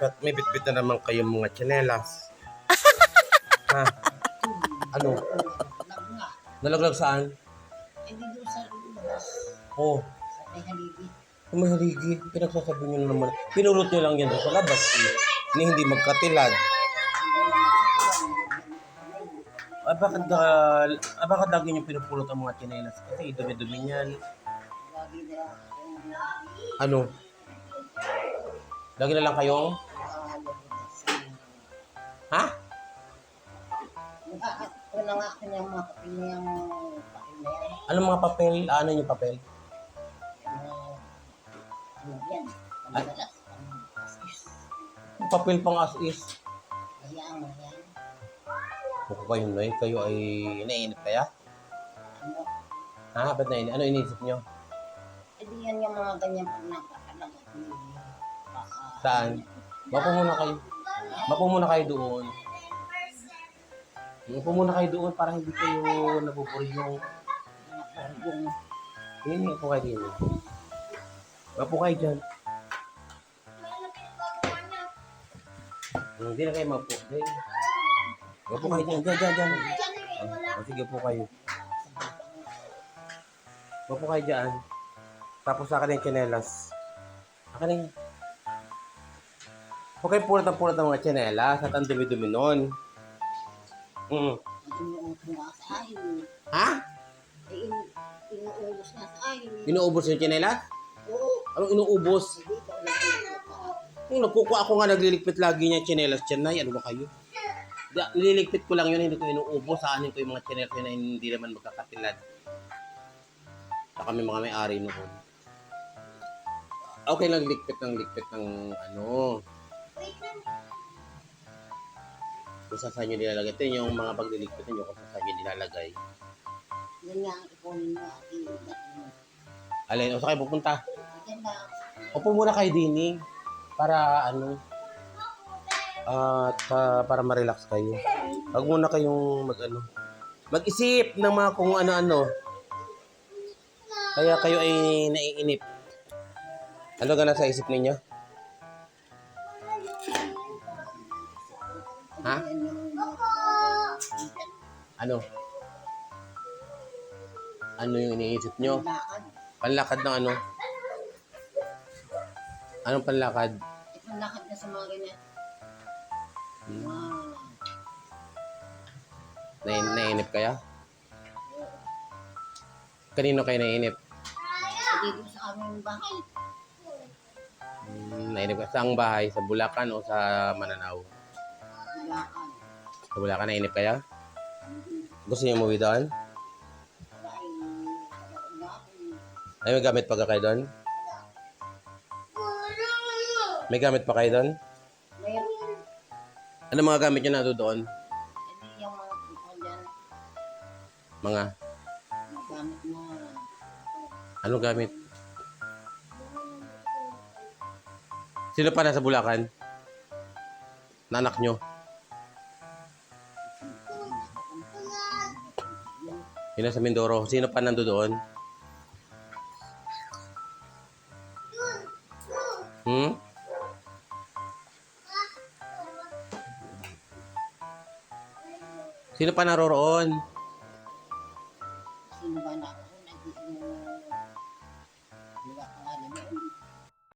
Ba't may bitbit na naman kayong mga tsinelas? ha? Ano? Nalaglag saan? Eh, di doon sa labas. Oh, Sa may haligi. kung may haligi, pinagsasabi nyo na naman. Pinulot nyo lang yan sa labas. Eh. Ni hindi magkatilad. Ah, bakit, ah, ah, bakit lagi nyo pinupulot ang mga tsinelas? Kasi dumi-dumi niyan. Ano? Lagi na lang kayong... Ha? Una nga ako niyang mga kapil na yung pakil na yan. Anong mga papel? Ah, Ano yung papel? Ano, ano yan? Pagdalas. Papel pang as is. Hayaan mo yan. Kung kayo na kayo ay nainip kaya? Ano, Ha? Ba't nainip? Ano inisip nyo? eh di yan yung mga ganyan pag nakakalaga. Baka, Saan? Mapo muna kayo. Mapo muna kayo doon. Mapo muna kayo doon para hindi kayo nabuburyong. mga pargong. Hindi po kayo din. Mapo kayo dyan. Hindi na kayo mapo. Mapo kayo dyan. Dyan, dyan, dyan. O, sige po kayo. Mapo kayo dyan. Tapos sa akin yung tsinelas. Akin yung... Huwag kayo pulot ang pulot ng mga tsinelas at ang dumi-dumi nun. Mm. Nga sa ahin. Ha? In, inuubos nga sa ahin. Inuubos yung tsinelas? Oo. Anong inuubos? Hindi. Kung nagkukuha ako nga nagliligpit lagi niya tsinelas tsanay, ano ba kayo? Da, nililigpit ko lang yun, hindi ko inuubos. Saanin ko yung mga tsinelas yun na hindi naman magkakatilad. Sa kami mga may-ari noon. Okay lang ligpit ng ligpit ng ano. Kung saan nyo nilalagay. Ito yung mga pagliligpit nyo kung saan nyo nilalagay. Yan nga ang ipunin mo at mo. Alin, o sa kayo pupunta? Lang. Opo muna kayo dini para ano at ah, para ma-relax kayo. Wag muna kayong mag ano mag-isip ng mga kung ano-ano. Kaya kayo ay naiinip. Ano ka nasa isip ninyo? Ha? Ano? Ano yung iniisip nyo? lakad. Panlakad ng ano? Anong panlakad? Ito lakad na sa mga ganyan. Hmm. Wow. Nain nainip kaya? Kanino kayo nainip? Dito sa aming bahay. Hmm, nainip ka. Saang bahay? Sa Bulacan o sa Mananaw? Lakad. Sa Bulacan nainip kaya? Gusto niyo umuwi doon? Wala Ay, may gamit pa ka kayo doon? May gamit pa kayo doon? Ano mga gamit niyo na doon? Yung mga dyan. Mga, Gamit na anong gamit? Sino pa nasa Bulacan? Na anak nyo? Yun na sa Mindoro. Sino pa nando doon? Hmm? Sino pa naroroon? Sino ba naroroon?